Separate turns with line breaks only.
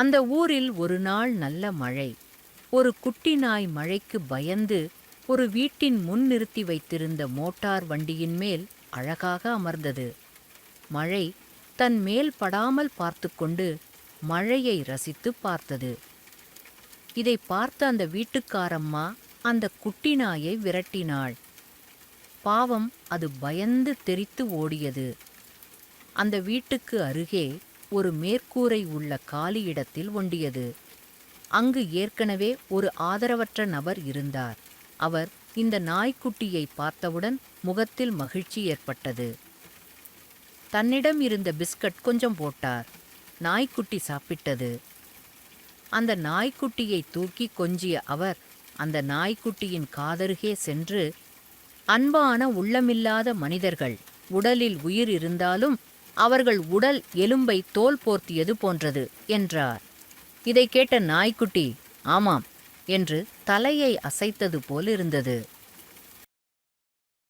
அந்த ஊரில் ஒரு நாள் நல்ல மழை. ஒரு குட்டி நாய் மழைக்கு பயந்து ஒரு வீட்டின் முன் நிறுத்தி வைத்திருந்த மோட்டார் வண்டியின் மேல் அழகாக அமர்ந்தது. மழை தன் மேல் படாமல் பார்த்துக்கொண்டு மழையை ரசித்து பார்த்தது. இதை பார்த்த அந்த வீட்டுக்காரம்மா அந்த குட்டி நாயை விரட்டினாள். பாவம் அது பயந்து தெரித்து ஓடியது. அந்த வீட்டுக்கு அருகே ஒரு மேற்கூரை உள்ள காலி இடத்தில் ஒண்டியது. அங்கு ஏற்கனவே ஒரு ஆதரவற்ற நபர் இருந்தார். அவர் இந்த நாய்க்குட்டியை பார்த்தவுடன் முகத்தில் மகிழ்ச்சி ஏற்பட்டது. தன்னிடம் இருந்த பிஸ்கட் கொஞ்சம் போட்டார். நாய்க்குட்டி சாப்பிட்டது. அந்த நாய்க்குட்டியை தூக்கி கொஞ்சிய அவர் அந்த நாய்க்குட்டியின் காதருகே சென்று அன்பான உள்ளமில்லாத மனிதர்கள் உடலில் உயிர் இருந்தாலும் அவர்கள் உடல் எலும்பை தோல் போர்த்தியது போன்றது என்றார். இதை கேட்ட நாய்க்குட்டி ஆமாம் என்று தலையை அசைத்தது போல் இருந்தது.